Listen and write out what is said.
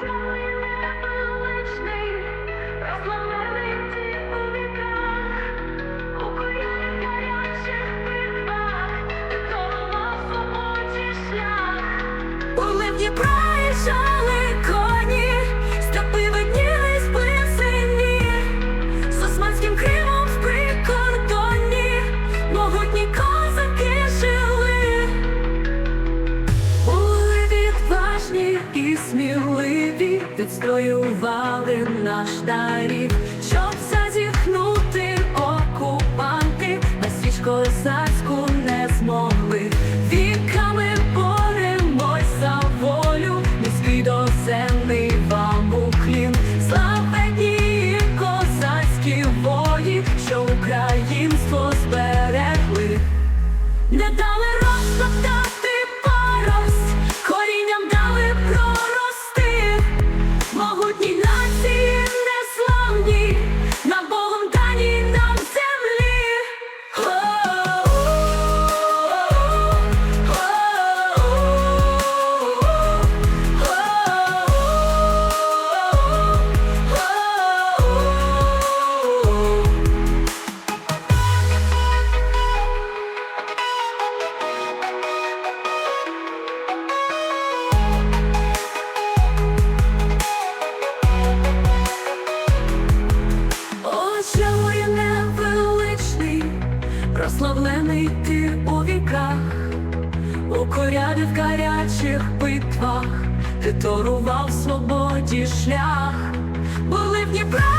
Були і сміливі, відстоювали наш дарів, щоб зазіхнути окупанти, на січ козацьку не змогли. Віками боремось за волю, міський доземний вам уклін. Славетні козацькі вої, що українство зберегли. Не у коряди в гарячих битвах, ти торував свободі шлях, були в Дніпра